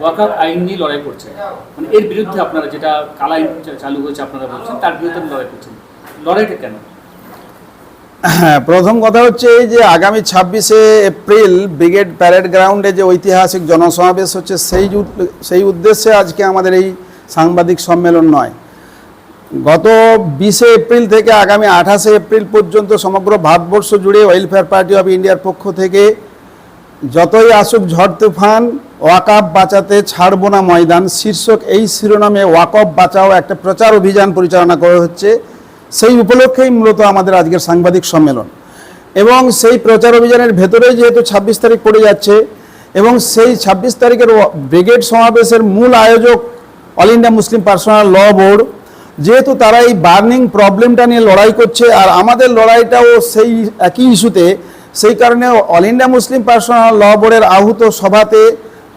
ওয়াকাফ আইন নিয়ে লড়াই করছেন। মানে এর বিরুদ্ধে আপনারা যেটা কালা আইন চালু হয়েছে আপনারা বলছেন তার বিরুদ্ধে লড়াই করছেন। লড়াইটা কেন? হ্যাঁ প্রথম কথা হচ্ছে এই যে আগামী ছাব্বিশে এপ্রিল ব্রিগেড প্যারেড গ্রাউন্ডে যে ঐতিহাসিক জনসমাবেশ হচ্ছে সেই সেই উদ্দেশ্যে আজকে আমাদের এই সাংবাদিক সম্মেলন নয়। গত বিশে এপ্রিল থেকে আগামী আঠাশে এপ্রিল পর্যন্ত সমগ্র ভারতবর্ষ জুড়ে ওয়েলফেয়ার পার্টি অফ ইন্ডিয়ার পক্ষ থেকে যতই আসুক ঝড় তুফান ওয়াকআপ বাঁচাতে ছাড়বো না ময়দান। শীর্ষক এই শিরোনামে ওয়াকফ বাঁচাও একটা প্রচার অভিযান পরিচালনা করা হচ্ছে। সেই উপলক্ষেই মূলত আমাদের আজকের সাংবাদিক সম্মেলন। এবং সেই প্রচার অভিযানের ভেতরেই যেহেতু ছাব্বিশ তারিখ পড়ে যাচ্ছে, এবং সেই ছাব্বিশ তারিখের ব্রিগেড সমাবেশের মূল আয়োজক all India Muslim personal law board, যেহেতু তারা এই বার্নিং প্রবলেমটা নিয়ে লড়াই করছে, আর আমাদের লড়াইটাও সেই একই ইস্যুতে, সেই কারণে all India Muslim personal law বোর্ডের আহুত সভাতে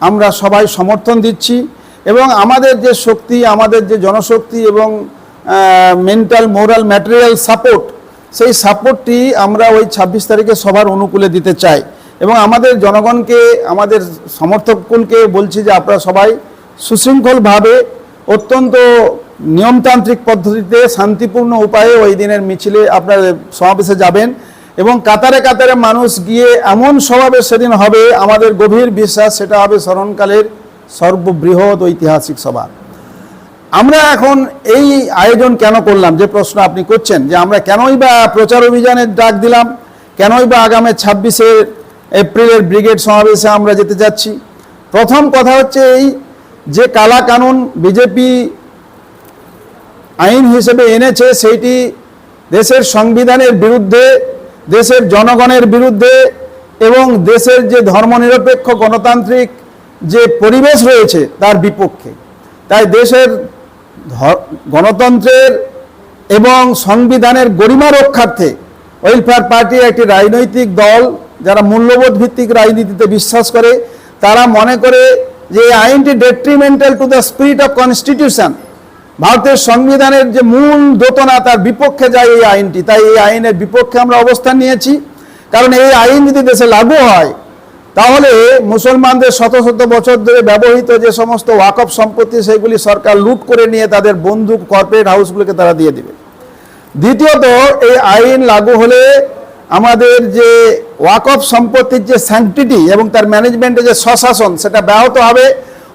আমরা সবাই সমর্থন দিচ্ছি এবং আমাদের যে শক্তি, আমাদের যে জনশক্তি এবং মেন্টাল মোরাল ম্যাটেরিয়াল সাপোর্ট সেই সাপোর্টটি আমরা ওই ছাব্বিশ তারিখে সবার অনুকূলে দিতে চাই। এবং আমাদের জনগণকে, আমাদের সমর্থককুলকে বলছি যে আপনারা সবাই সুশৃঙ্খলভাবে অত্যন্ত নিয়মতান্ত্রিক পদ্ধতিতে শান্তিপূর্ণ উপায়ে ওই দিনের মিছিলে আপনার সমাবেশে যাবেন। এবং কাতারে কাতারে মানুষ গিয়ে এমন সমাবেশ সেদিন হবে, আমাদের গভীর বিশ্বাস সেটা হবে স্মরণকালের সর্ববৃহৎ ঐতিহাসিক সভা। আমরা এখন এই আয়োজন কেন করলাম? যে প্রশ্ন আপনি করছেন, যে আমরা কেনই বা প্রচার অভিযানের ডাক দিলাম, কেনই বা আগামী ছাব্বিশে এপ্রিলের ব্রিগেড সমাবেশে আমরা যেতে যাচ্ছি। প্রথম কথা হচ্ছে এই যে কালা কানুন বিজেপি আইন হিসেবে এনেছে, সেইটি দেশের সংবিধানের বিরুদ্ধে দেশের জনগণের বিরুদ্ধে এবং দেশের যে ধর্মনিরপেক্ষ গণতান্ত্রিক যে পরিবেশ রয়েছে তার বিপক্ষে। তাই দেশের গণতন্ত্রের এবং সংবিধানের গরিমা রক্ষার্থে ওয়েলফেয়ার পার্টি একটি রাজনৈতিক দল যারা মূল্যবোধ ভিত্তিক রাজনীতিতে বিশ্বাস করে, তারা মনে করে যে আইনটি detrimental to the spirit of constitution ভারতের সংবিধানের যে মূল দোতনা তার বিপক্ষে যায় এই আইনটি। তাই এই আইনের বিপক্ষে আমরা অবস্থান নিয়েছি। কারণ এই আইন যদি দেশে লাগু হয়, তাহলে মুসলমানদের শত শত বছর ধরে ব্যবহৃত যে সমস্ত ওয়াকফ সম্পত্তি, সেগুলি সরকার লুট করে নিয়ে তাদের বন্ধু কর্পোরেট হাউসগুলোকে তারা দিয়ে দিবে। দ্বিতীয়ত, এই আইন লাগু হলে আমাদের যে ওয়াকফ সম্পত্তির যে স্যাংটিটি এবং তার ম্যানেজমেন্টের যে স্বশাসন, সেটা ব্যাহত হবে।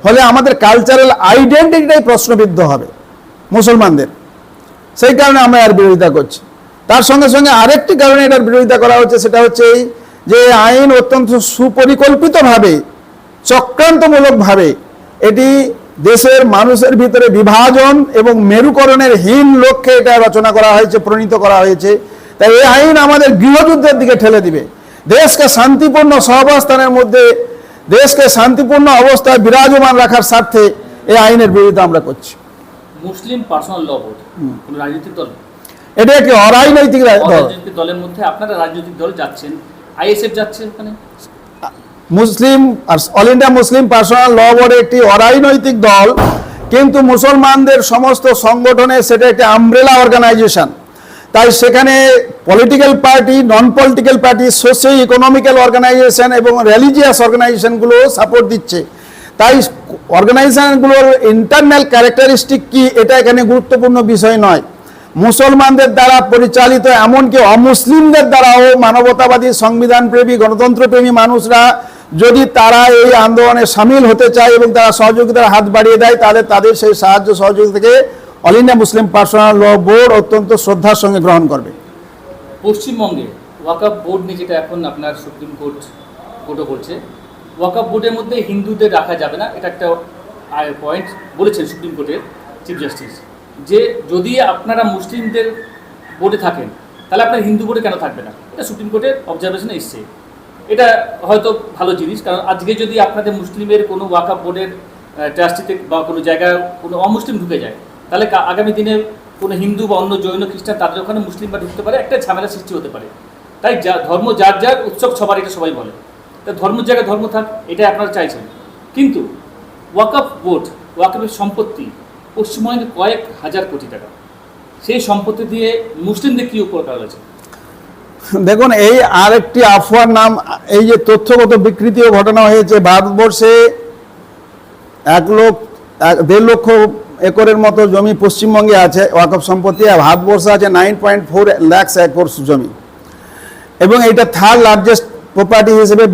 হলে আমাদের কালচারাল আইডেন্টিটিটাই প্রশ্নবিদ্ধ হবে। মুসলমানদের। সেই কারণে আমরা এর বিরোধিতা করছি। তার সঙ্গে সঙ্গে আরেকটি কারণে এটার বিরোধিতা করা হচ্ছে, সেটা হচ্ছে এই যে আইন অত্যন্ত সুপরিকল্পিতভাবে, চক্রান্তমূলকভাবে এটি দেশের মানুষের ভিতরে বিভাজন এবং মেরুকরণের হীন লক্ষ্যে এটা রচনা করা হয়েছে, প্রণীত করা হয়েছে। তাই এই আইন আমাদের গৃহযুদ্ধের দিকে ঠেলে দিবে। দেশকে শান্তিপূর্ণ সহাবস্থানের মধ্যে, দেশকে শান্তিপূর্ণ অবস্থায় বিরাজমান রাখার স্বার্থে এই আইনের বিরোধিতা আমরা করছি। মুসলিম পার্সোনাল ল বোর্ড কোনো রাজনৈতিক দল। এটা একটি অরাজনৈতিক রাজনৈতিক দলের মধ্যে আপনারা রাজনৈতিক দল যাচ্ছেন আইএসএফ যাচ্ছে ওখানে। মুসলিম আর all India Muslim personal law board একটি অরাজনৈতিক দল কিন্তু মুসলমানদের সমস্ত সংগঠনে সেটা একটি আমব্রেলা অর্গানাইজেশন তাই সেখানে political party non political party socio economical organization এবং রিলিজিয়াস অর্গানাইজেশনগুলো সাপোর্ট দিচ্ছে। তাই অর্গানাইজেশনগুলোর ইন্টারনাল ক্যারেক্টারিস্টিক কি, এটা এখানে গুরুত্বপূর্ণ বিষয় নয়। মুসলমানদের দ্বারা পরিচালিত এমনকি অমুসলিমদের দ্বারাও মানবতাবাদী সংবিধান সংবিধানপ্রেমী গণতন্ত্রপ্রেমী মানুষরা যদি তারা এই আন্দোলনে সামিল হতে চায় এবং তারা সহযোগিতার হাত বাড়িয়ে দেয়, তাহলে তাদের সেই সাহায্য সহযোগিতা থেকে all India Muslim personal law board অত্যন্ত শ্রদ্ধার সঙ্গে গ্রহণ করবে। পশ্চিমবঙ্গে ওয়াকাফ বোর্ড নিয়ে যেটা এখন আপনার সুপ্রিম কোর্ট কোর্টও করছে ওয়াকাফ বোর্ডের মধ্যে হিন্দুদের রাখা যাবে না, এটা একটা পয়েন্ট বলেছেন সুপ্রিম কোর্টের চিফ জাস্টিস যে যদি আপনারা মুসলিমদের বোর্ডে থাকেন, তাহলে আপনার হিন্দু বোর্ডে কেন থাকবে না? এটা সুপ্রিম কোর্টের অবজারভেশনে এসছে। এটা হয়তো ভালো জিনিস, কারণ আজকে যদি আপনাদের মুসলিমের কোনো ওয়াকাফ বোর্ডের ট্রাস্টিতে বা কোনো জায়গায় কোনো অমুসলিম ঢুকে যায়, তাহলে আগামী দিনে কোনো হিন্দু বা অন্য জৈন খ্রিস্টান তাদের ওখানে মুসলিম বা ঢুকতে পারে, একটা ঝামেলা সৃষ্টি হতে পারে। তাই যা ধর্ম যার যার, উৎসব সবার, এটা সবাই বলে। তা ধর্মের জায়গায় ধর্ম থাক, এটাই আপনারা চাইছেন। কিন্তু ওয়াকফ বোর্ড, ওয়াকফের সম্পত্তি পশ্চিমবঙ্গে কয়েক হাজার কোটি টাকা। সেই সম্পত্তি দিয়ে মুসলিমদের কী উপকার হয়েছে? দেখুন, এই আরেকটি আফওয়ার নাম, এই যে তথ্যগত বিকৃতিও ঘটনা হয়েছে ভারতবর্ষে, এক লোক, এক দেড় লক্ষ একরের মতো জমি পশ্চিমবঙ্গে আছে, ওয়াকফ সম্পত্তি, আর ভারতবর্ষে আছে nine point four lakhs acre জমি। এবং এটা থার্ড লার্জেস্ট প্রপার্টি হিসেবে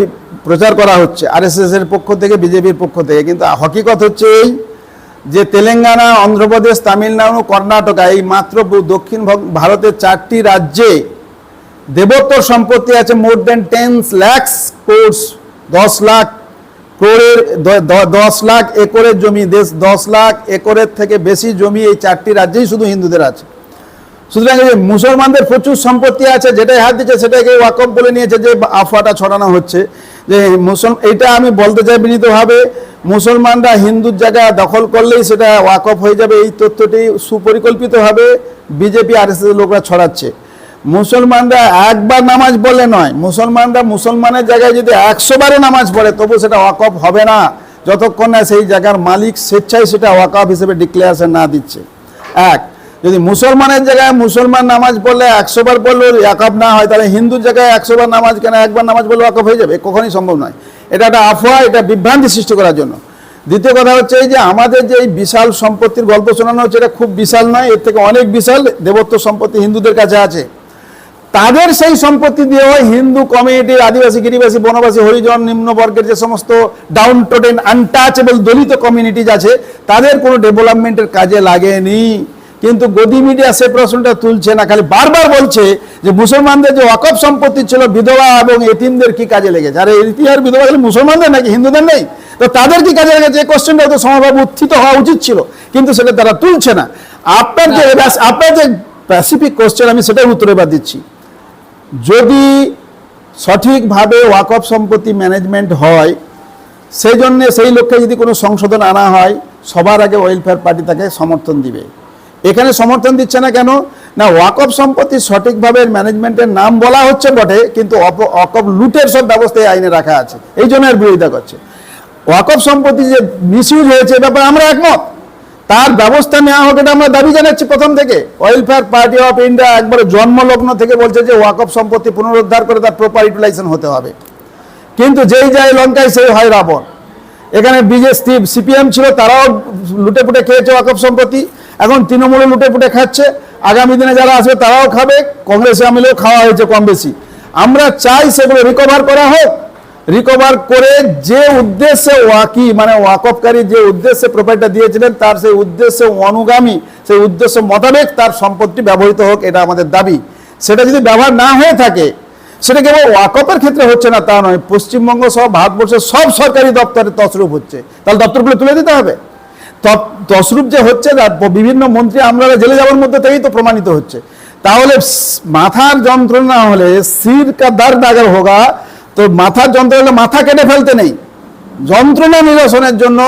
প্রচার করা হচ্ছে আরএসএস এর পক্ষ থেকে বিজেপির পক্ষ থেকে। কিন্তু হকিকত হচ্ছে এই যে তেলেঙ্গানা, অন্ধ্রপ্রদেশ, তামিলনাড়ু, কর্ণাটকা, এই মাত্র দক্ষিণ ভারতের চারটি রাজ্যে দেবোত্তর সম্পত্তি আছে more than ten lakhs crores দশ লাখ ক্রোড়ের দশ লাখ একরের জমি, দেশ দশ লাখ একরের থেকে বেশি জমি এই চারটি রাজ্যেই শুধু হিন্দুদের আছে। সুতরাং যে মুসলমানদের প্রচুর সম্পত্তি আছে, যেটাই হাত দিচ্ছে সেটাকে ওয়াকফ বলে নিয়েছে যে আফওয়াটা ছড়ানো হচ্ছে। যে মুসল এটা আমি বলতে চাই বিনীতভাবে, মুসলমানরা হিন্দুর জায়গা দখল করলেই সেটা ওয়াকফ হয়ে যাবে। এই তথ্যটি সুপরিকল্পিতভাবে বিজেপি আর এস লোকরা ছড়াচ্ছে। মুসলমানরা একবার নামাজ বলে নয়, মুসলমানরা মুসলমানের জায়গায় যদি একশো বারে নামাজ পড়ে, তবু সেটা ওয়াকফ হবে না। যতক্ষণ না সেই জায়গার মালিক স্বেচ্ছায় সেটা ওয়াকফ হিসেবে ডিক্লেয়ারেশন না দিচ্ছে। এক যদি মুসলমানের জায়গায় মুসলমান নামাজ পড়লে একশো বার পড়লে ওয়াকফ না হয়, তাহলে হিন্দুর জায়গায় একশো বার নামাজ কেন একবার নামাজ পড়লে ওয়াকফ হয়ে যাবে? কখনই সম্ভব নয়। এটা একটা আফওয়া, এটা বিভ্রান্তি সৃষ্টি করার জন্য। দ্বিতীয় কথা হচ্ছে এই যে আমাদের যে বিশাল সম্পত্তির গল্প শোনানো হচ্ছে, এটা খুব বিশাল নয়, এর থেকে অনেক বিশাল দেবত্ব সম্পত্তি হিন্দুদের কাছে আছে। তাদের সেই সম্পত্তি দিয়ে হয় হিন্দু কমিউনিটির আদিবাসী, গিরিবাসী, বনবাসী, হরিজন, নিম্নবর্গের যে সমস্ত downtrodden untouchable Dalit communities আছে, তাদের কোনো ডেভেলপমেন্টের কাজে লাগেনি। কিন্তু গদি মিডিয়া সে প্রশ্নটা তুলছে না খালি বারবার বলছে যে মুসলমানদের যে ওয়াকফ সম্পত্তি ছিল বিধবা এবং এতিমদের কি কাজে লেগেছে? আরে ইতিহাস বিধবা খালি মুসলমানদের নাকি হিন্দুদের নেই? তো তাদের কি কাজে লেগেছে? এই কোশ্চেনটা তো সমভাবে উত্থিত হওয়া উচিত ছিল কিন্তু সেটা তারা তুলছে না। আপনার যে আপনার যে স্পেসিফিক কোশ্চেন আমি সেটার উত্তর এবার দিচ্ছি। যদি সঠিকভাবে ওয়াকফ সম্পত্তি ম্যানেজমেন্ট হয় সেই জন্যে সেই লক্ষ্যে যদি কোনো সংশোধন আনা হয় সবার আগে ওয়েলফেয়ার পার্টি তাকে সমর্থন দিবে। এখানে সমর্থন দিচ্ছে না কেন? না ওয়াকফ সম্পত্তি সঠিকভাবে ম্যানেজমেন্টের নাম বলা হচ্ছে বটে, কিন্তু ওয়াকফ লুটের সব ব্যবস্থা আইনে রাখা আছে। এই জন্য এর বিরোধিতা করছে। ওয়াকফ সম্পত্তি যে মিসইউজ হয়েছে ব্যাপারে আমরা একমত। তার ব্যবস্থা নেওয়া হোক, এটা আমরা দাবি জানাচ্ছি প্রথম থেকে। ওয়েলফেয়ার পার্টি অফ ইন্ডিয়া একবারে জন্মলগ্ন থেকে বলছে যে ওয়াকফ সম্পত্তি পুনরুদ্ধার করে তার প্রপার ইউটিলাইজেশন হতে হবে। কিন্তু যেই যায় লঙ্কায়, সেই হয় রাবণ। এখানে বিজেপি সিপিএম ছিল, তারাও লুটে পুটে খেয়েছে ওয়াকফ সম্পত্তি। এখন তৃণমূলে লুটে পুটে খাচ্ছে। আগামী দিনে যারা আসবে তারাও খাবে, কংগ্রেসে আমলেও খাওয়া হয়েছে কম বেশি। আমরা চাই সেগুলো রিকভার করা হোক। রিকভার করে যে উদ্দেশ্যে ওয়াকি মানে ওয়াকফকারী যে উদ্দেশ্যে প্রপার্টিটা দিয়েছিলেন, তার সেই উদ্দেশ্যে অনুগামী, সেই উদ্দেশ্য মোতাবেক তার সম্পত্তি ব্যবহৃত হোক, এটা আমাদের দাবি। সেটা যদি ব্যবহার না হয়ে থাকে, সেটা কেবল ওয়াকফের ক্ষেত্রে হচ্ছে না, তা নয়। পশ্চিমবঙ্গ সহ ভারতবর্ষের সব সরকারি দপ্তরে তসরূপ হচ্ছে। তাহলে দপ্তরগুলো তুলে দিতে হবে। তসরূপ যে হচ্ছে বিভিন্ন মন্ত্রী আমরা জেলে যাওয়ার মধ্যে থেকেই তো প্রমাণিত হচ্ছে। তাহলে মাথার যন্ত্রণা হলে সির কা দর্দ আগার হোগা, তো মাথার যন্ত্রণা হলে মাথা কেটে ফেলতে নেই। যন্ত্রণা নিরসনের জন্য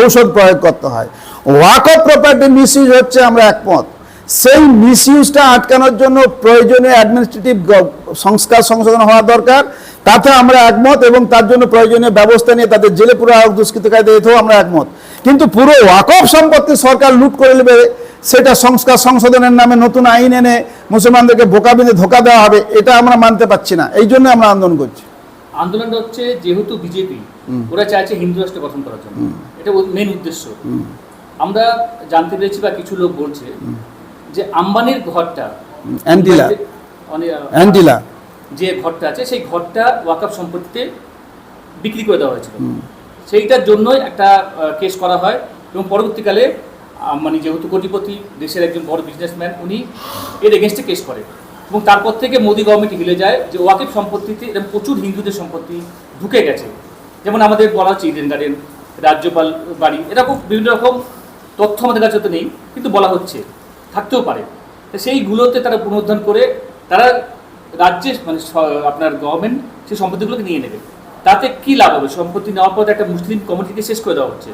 ঔষধ প্রয়োগ করতে হয়। ওয়াকফ প্রপার্টি মিসইউজ হচ্ছে আমরা একমত। সেই মিসইউজটা আটকানোর জন্য প্রয়োজনীয় অ্যাডমিনিস্ট্রেটিভ সংস্কার সংশোধন হওয়া দরকার। তাতে আমরা একমত এবং তার জন্য প্রয়োজনীয় ব্যবস্থা নিয়ে তাদের জেলে পুরো দুষ্কৃতকারীদের এতেও আমরা একমত। কিন্তু পুরো ওয়াকফ সম্পত্তি সরকার লুট করে নেবে সেটা সংস্কার সংশোধনের নামে নতুন আইন এনে মুসলমানদেরকে বোকা বেঁধে ধোকা দেওয়া হবে এটা আমরা মানতে পারছি না। এই জন্য আমরা আন্দোলন করছি। আন্দোলনটা হচ্ছে যেহেতু বিজেপি ওরা চাইছে হিন্দু রাষ্ট্র গঠন করার জন্য। এটা মেন উদ্দেশ্য। আমরা জানতে পেরেছি বা কিছু লোক বলছে যে আম্বানির ঘরটা অ্যান্টিলা অনেক অ্যান্টিলা যে ঘরটা আছে সেই ঘরটা ওয়াকফ সম্পত্তিতে বিক্রি করে দেওয়া হয়েছিল। সেইটার জন্যই একটা কেস করা হয় এবং পরবর্তীকালে মানে যেহেতু কোটিপতি, দেশের একজন বড় বিজনেসম্যান উনি এর এগেনস্টে কেস করে। এবং তারপর থেকে মোদি গভর্নমেন্ট হিলে যায় যে ওয়াকিফ সম্পত্তিতে এরকম প্রচুর হিন্দুদের সম্পত্তি ঢুকে গেছে। যেমন আমাদের বলা হচ্ছে ইডেন গার্ডেন রাজ্যপাল বাড়ি এরকম বিভিন্ন রকম তথ্য আমাদের কাছে তো নেই, কিন্তু বলা হচ্ছে, থাকতেও পারে। সেইগুলোতে তারা পুনরুদ্ধার করে, তারা রাজ্যে মানে আপনার গভর্নমেন্ট সেই সম্পত্তিগুলোকে নিয়ে নেবে। তাতে কি লাভ হবে? সম্পত্তি নেওয়ার পর একটা মুসলিম কমিউনিটিকে শেষ করে দেওয়া হচ্ছে।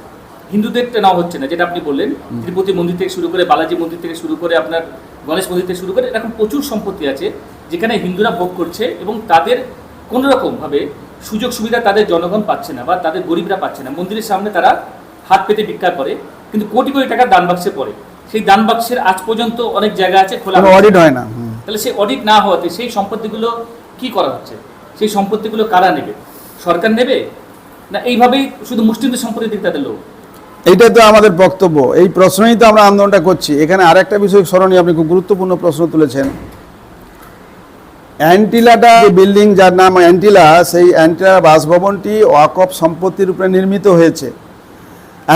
হিন্দুদেরটা নেওয়া হচ্ছে না যেটা আপনি বললেন। তিরুপতি মন্দির থেকে শুরু করে বালাজি মন্দির থেকে শুরু করে আপনার গণেশ মন্দির থেকে শুরু করে এরকম প্রচুর সম্পত্তি আছে যেখানে হিন্দুরা ভোগ করছে এবং তাদের কোনো রকমভাবে সুযোগ সুবিধা তাদের জনগণ পাচ্ছে না বা তাদের গরিবরা পাচ্ছে না। মন্দিরের সামনে তারা হাত পেতে ভিক্ষা করে কিন্তু কোটি কোটি টাকা দান বাক্সে পড়ে। সেই দান বাক্সের আজ পর্যন্ত অনেক জায়গা আছে খোলা অডিট হয় না তাহলে সেই অডিট না হওয়াতে সেই সম্পত্তিগুলো কি করা হচ্ছে? সেই সম্পত্তিগুলো কারা নেবে? সরকার নেবে? না, এইভাবেই শুধু মুসলিমদের সম্পত্তি দিক তাদের লোক এইটাই তো আমাদের বক্তব্য। এই প্রশ্নই তো আমরা আন্দোলনটা করছি। এখানে আরেকটা বিষয় স্মরণীয়, আপনি খুব গুরুত্বপূর্ণ প্রশ্ন তুলেছেন। অ্যান্টিলাটা বিল্ডিং, যার নাম অ্যান্টিলা, সেই অ্যান্টিলা বাসভবনটি ওয়াকফ সম্পত্তির উপরে নির্মিত হয়েছে।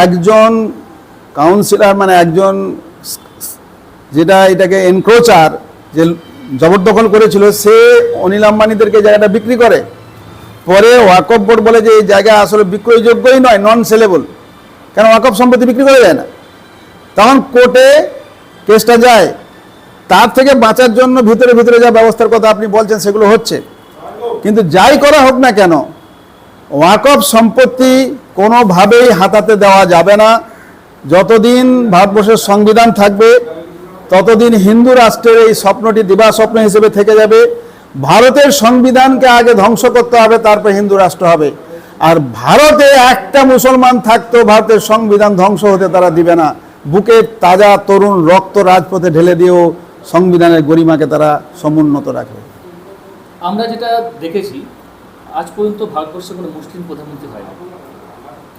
একজন কাউন্সিলর মানে একজন যেটা এটাকে এনক্রোচার যে জবরদখল করেছিল, সে অনিল আম্বানিদেরকে জায়গাটা বিক্রি করে। পরে ওয়াকফ বোর্ড বলে যে এই জায়গা আসলে বিক্রয়যোগ্যই নয় নন সেলেবল কেন ওয়াকফ সম্পত্তি বিক্রি করা যায় না? তখন কোর্টে কেসটা যায়। তার থেকে বাঁচার জন্য ভিতরে ভিতরে যা ব্যবস্থার কথা আপনি বলছেন সেগুলো হচ্ছে। কিন্তু যাই করা হোক না কেন, ওয়াকফ সম্পত্তি কোনোভাবেই হাতাতে দেওয়া যাবে না। যতদিন ভারতবর্ষের সংবিধান থাকবে, ততদিন হিন্দু রাষ্ট্রের এই স্বপ্নটি দিবা স্বপ্ন হিসেবে থেকে যাবে। ভারতের সংবিধানকে আগে ধ্বংস করতে হবে, তারপর হিন্দু রাষ্ট্র হবে। আর ভারতে একটা মুসলমান থাকতো ভারতের সংবিধান ধ্বংস হতে তারা দিবে না। বুকে তাজা তরুণ রক্ত রাজপথে ঢেলে দিয়েও সংবিধানের গরিমাকে তারা সমুন্নত রাখবে আমরা যেটা দেখেছি, আজ পর্যন্ত ভারতবর্ষে কোনো মুসলিম প্রধানমন্ত্রী হয় না।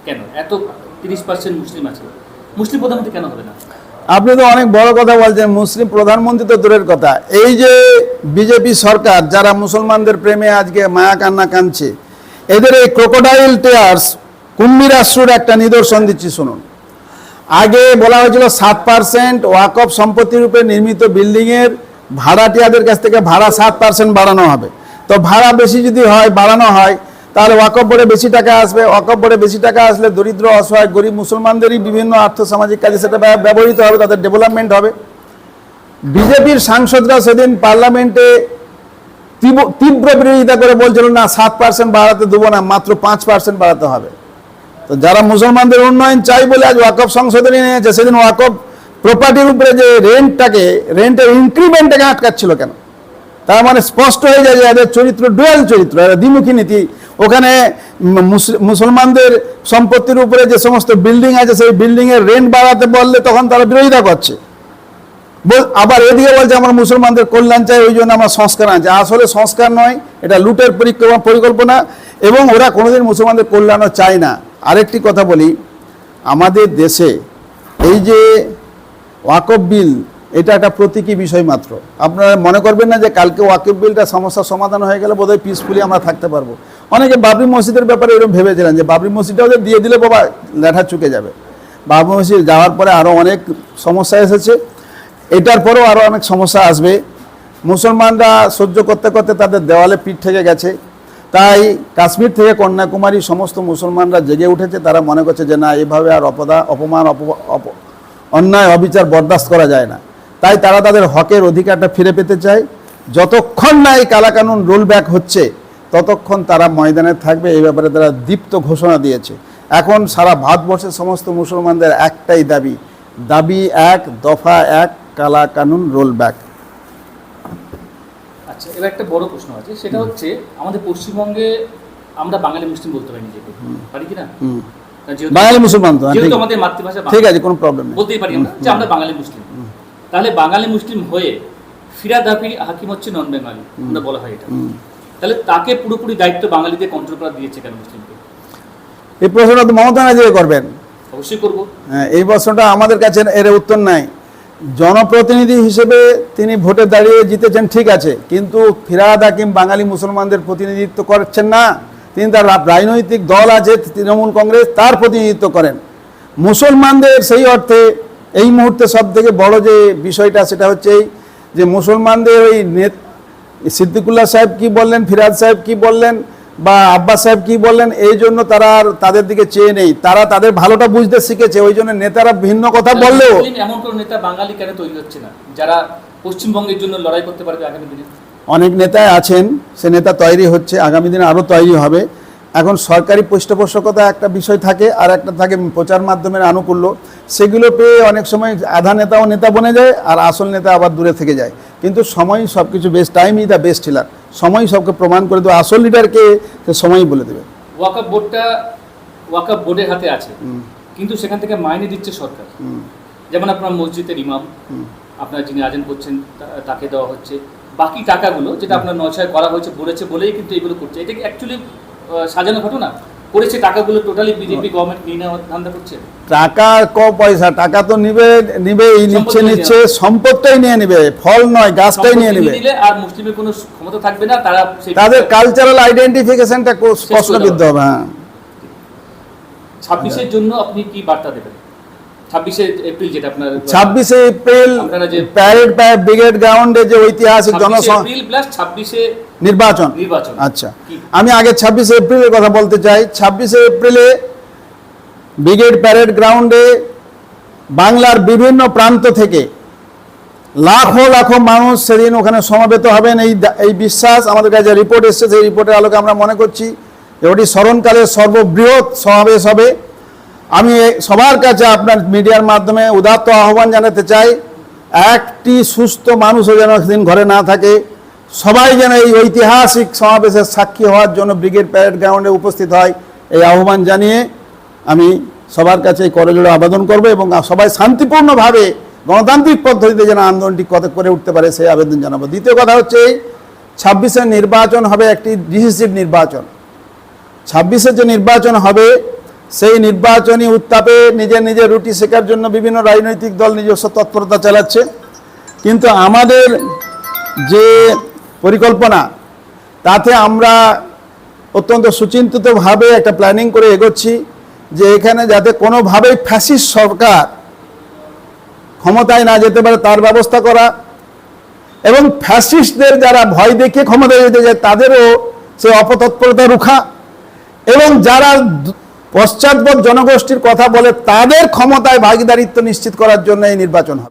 কেন? এত তিরিশ পার্সেন্ট মুসলিম আছে। মুসলিম প্রধানমন্ত্রী কেন হবে না? আপনি তো অনেক বড় কথা বলছেন, মুসলিম প্রধানমন্ত্রী তো দূরের কথা। এই যে বিজেপি সরকার, যারা মুসলমানদের প্রেমে আজকে মায়া কান্না কাঁদছে, এদের এই ক্রোকোডাইল টেয়ার্স কুম্ভীরাশ্রুর একটা নিদর্শন দিচ্ছি, শুনুন। আগে বলা হয়েছিল সাত পার্সেন্ট ওয়াকফ সম্পত্তির উপরে নির্মিত বিল্ডিংয়ের ভাড়াটিয়াদের কাছ থেকে ভাড়া সাত পার্সেন্ট বাড়ানো হবে। তো ভাড়া বেশি যদি হয়, বাড়ানো হয় তাহলে ওয়াকফ বোর্ডে বেশি টাকা আসবে, ওয়াকফ বোর্ডে বেশি টাকা আসলে দরিদ্র, অসহায়, গরিব, মুসলমানদেরই বিভিন্ন আর্থসামাজিক কাজে সেটা ব্যবহৃত হবে, তাদের ডেভেলপমেন্ট হবে। বিজেপির সাংসদরা সেদিন পার্লামেন্টে তীব্র- বিরোধিতা করে বলছিল, না, সাত পার্সেন্ট বাড়াতে দেবো না, মাত্র পাঁচ পার্সেন্ট বাড়াতে হবে। তো যারা মুসলমানদের উন্নয়ন চাই বলে আজ ওয়াকফ সংশোধনী নিয়েছে, সেদিন ওয়াকফ প্রপার্টির উপরে যে রেন্টটাকে রেন্টের ইনক্রিমেন্টটাকে আটকাচ্ছিল কেন? তার মানে স্পষ্ট হয়ে যায় যে এদের চরিত্র ডুয়াল চরিত্র, এরা দ্বিমুখী নীতি ওখানে মুসলমানদের সম্পত্তির উপরে যে সমস্ত বিল্ডিং আছে, সেই বিল্ডিংয়ের রেন্ট বাড়াতে বললে তখন তারা বিরোধিতা করছে। আবার এদিকে বলছে, আমরা মুসলমানদের কল্যাণ চাই, ওই জন্য আমার সংস্কার আনছি। আসলে সংস্কার নয়, এটা লুটের পরিক্রমা, পরিকল্পনা, এবং ওরা কোনোদিন মুসলমানদের কল্যাণও চায় না। আরেকটি কথা বলি, আমাদের দেশে এই যে ওয়াকফ বিল এটা একটা প্রতীকী বিষয় মাত্র। আপনারা মনে করবেন না যে কালকে ওয়াকফ বিলটা সমস্যার সমাধান হয়ে গেলে বোধহয় পিসফুলি আমরা থাকতে পারব। অনেকে বাবরি মসজিদের ব্যাপারে এরকম ভেবেছিলেন যে বাবরি মসজিদটা ওদের দিয়ে দিলে বাবা লেঠা চুকে যাবে। বাবরি মসজিদ যাওয়ার পরে আরও অনেক সমস্যা এসেছে। এটার পরেও আরও অনেক সমস্যা আসবে। মুসলমানরা সহ্য করতে করতে তাদের দেওয়ালে পিঠ থেকে গেছে। তাই কাশ্মীর থেকে কন্যাকুমারী সমস্ত মুসলমানরা জেগে উঠেছে। তারা মনে করছে যে না, এভাবে আর অপদা অপমান অপ- অপ- অন্যায়, অবিচার বরদাস্ত করা যায় না। তাই তারা তাদের হকের অধিকারটা ফিরে পেতে চায়। যতক্ষণ না এই কালাকানুন রোল ব্যাক হচ্ছে ততক্ষণ তারা ময়দানে থাকবে। এই ব্যাপারে তারা দীপ্ত ঘোষণা দিয়েছে। এখন সারা ভারতবর্ষের সমস্ত মুসলমানদের একটাই দাবি দাবি এক দফা এক কালা কানুন রোল ব্যাক। আচ্ছা এবার একটা বড় প্রশ্ন আছে। সেটা হচ্ছে আমাদের পশ্চিমবঙ্গে আমরা বাঙালি মুসলিম বলতে পারি নিজেকে পারি কি না। বাঙালি মুসলমান তো হ্যাঁ, আমাদের মাতৃভাষা ঠিক আছে কোনো প্রবলেম নেই। বলতেই পারি আমরা যে আমরা বাঙালি মুসলিম। তাহলে বাঙালি মুসলিম হয়ে ফিরাদ হাকিম হচ্ছে নন বেঙ্গলি আমরা বলা হয় এটা। তাহলে তাকে পুরোপুরি দায়িত্ব বাঙালিদের কন্ট্রোল করা দিয়েছে কেন মুসলিমকে? এই প্রশ্নটা তো মমতা ব্যানার্জি করবেন। অবশ্যই করব। হ্যাঁ, এই প্রশ্নটা আমাদের কাছে এর উত্তর নাই। জনপ্রতিনিধি হিসেবে তিনি ভোটে দাঁড়িয়ে জিতেছেন ঠিক আছে কিন্তু ফিরাদ হাকিম বাঙালি মুসলমানদের প্রতিনিধিত্ব করছেন না। তিনি তার রাজনৈতিক দল আছে তৃণমূল কংগ্রেস তার প্রতিনিধিত্ব করেন। মুসলমানদের সেই অর্থে এই মুহূর্তে সব থেকে বড় যে বিষয়টা সেটা হচ্ছে এই যে মুসলমানদের ওই নেত সিদ্দিকুল্লাহ সাহেব কি বললেন ফিরাদ সাহেব কি বললেন বা আব্বাস সাহেব কি বললেন এই জন্য তারা আর তাদের দিকে চেয়ে নেই। তারা তাদের ভালোটা বুঝতে শিখেছে ওই জন্য নেতারা ভিন্ন কথা বললেও এমন কোনো নেতা বাঙালি কেন তৈরি হচ্ছে না? যারা পশ্চিমবঙ্গের জন্য লড়াই করতে পারবে আগামী দিনে? অনেক নেতাই আছেন সে নেতা তৈরি হচ্ছে আগামী দিনে আরও তৈরি হবে। এখন সরকারি পৃষ্ঠপোষকতা একটা বিষয় থাকে আর একটা থাকে প্রচার মাধ্যমের আনুকূল্য। সেগুলো পেয়ে অনেক সময় আধা নেতাও নেতা বনে যায় আর আসল নেতা আবার দূরে থেকে যায়। কিন্তু সময় সব কিছু বেস্ট টাইমই দ্য বেস্ট হিলার সময় সবকে প্রমাণ করে দেবে আসল লিডারকে সে সময়ই বলে দেবে। ওয়াকাপ বোর্ডটা ওয়াকাপ বোর্ডের হাতে আছে। কিন্তু সেখান থেকে মাইনে দিচ্ছে সরকার। যেমন আপনার মসজিদের ইমাম আপনার যিনি আজান করছেন তাকে দেওয়া হচ্ছে। বাকি টাকাগুলো যেটা আপনার নয় ছয় করা হয়েছে বলেছে বলেই কিন্তু এগুলো করছে। এটা কি অ্যাকচুয়ালি সাজানো ঘটনা? করেছে টাকাগুলো টোটালি বিজেপি গভর্নমেন্ট নিয়ে নেওয়ার ধান্দা করছে? টাকা ক পয়সা টাকা তো নিবে নিবেই নিচ্ছে নিচ্ছে সম্পদটাই নিয়ে নিবে ফল নয় গাছটাই নিয়ে নিবে। আর মুসলিমের কোনো ক্ষমতা থাকবে না তারা তাদের কালচারাল আইডেন্টিফিকেশনটা প্রশ্নবিদ্ধ হবে হ্যাঁ। ছাব্বিশের জন্য আপনি কি বার্তা দেবেন? ছাব্বিশে এপ্রিল যেটা আপনার ছাব্বিশে এপ্রিল প্যারেড ব্রিগেড গ্রাউন্ডে যে ঐতিহাসিক 26 এপ্রিল প্লাস ছাব্বিশে নির্বাচন। নির্বাচন। আচ্ছা। আমি আগে ছাব্বিশে এপ্রিলের কথা বলতে চাই। ছাব্বিশে এপ্রিলে ব্রিগেড প্যারেড গ্রাউন্ডে বাংলার বিভিন্ন প্রান্ত থেকে লাখো লাখো মানুষ সেদিন ওখানে সমাবেত হবেন। এই এই বিশ্বাস আমাদের কাছে রিপোর্ট এসেছে সেই রিপোর্টের আলোকে আমরা মনে করছি যে ওটি স্মরণকালের সর্ববৃহৎ সমাবেশ হবে। আমি সবার কাছে আপনার মিডিয়ার মাধ্যমে উদাত্ত আহ্বান জানাতে চাই, একটি সুস্থ মানুষও যেন সেদিন ঘরে না থাকে। সবাই যেন এই ঐতিহাসিক সমাবেশের সাক্ষী হওয়ার জন্য ব্রিগেড প্যারেড গ্রাউন্ডে উপস্থিত হয়, এই আহ্বান জানিয়ে আমি সবার কাছে এই করজোড়ে আবেদন করব এবং সবাই শান্তিপূর্ণভাবে গণতান্ত্রিক পদ্ধতিতে যেন আন্দোলনটি কত করে উঠতে পারে সেই আবেদন জানাব। দ্বিতীয় কথা হচ্ছে ছাব্বিশের নির্বাচন হবে একটি ডিসিসিভ নির্বাচন। ছাব্বিশে যে নির্বাচন হবে সেই নির্বাচনী উত্তাপে নিজের নিজের রুটি শেখার জন্য বিভিন্ন রাজনৈতিক দল নিজস্ব তৎপরতা চালাচ্ছে। কিন্তু আমাদের যে পরিকল্পনা, তাতে আমরা অত্যন্ত সুচিন্তিতভাবে একটা প্ল্যানিং করে এগোচ্ছি যে এখানে যাতে কোনোভাবেই ফ্যাসিস সরকার ক্ষমতায় না যেতে পারে তার ব্যবস্থা করা এবং ফ্যাসিস্টদের যারা ভয় দেখিয়ে ক্ষমতায় যেতে যায় তাদেরও সে অপতৎপরতা রুখা এবং যারা পশ্চাৎপদ জনগোষ্ঠীর কথা বলে তাদের ক্ষমতায় ভাগিদারিত্ব নিশ্চিত করার জন্য এই নির্বাচন হবে।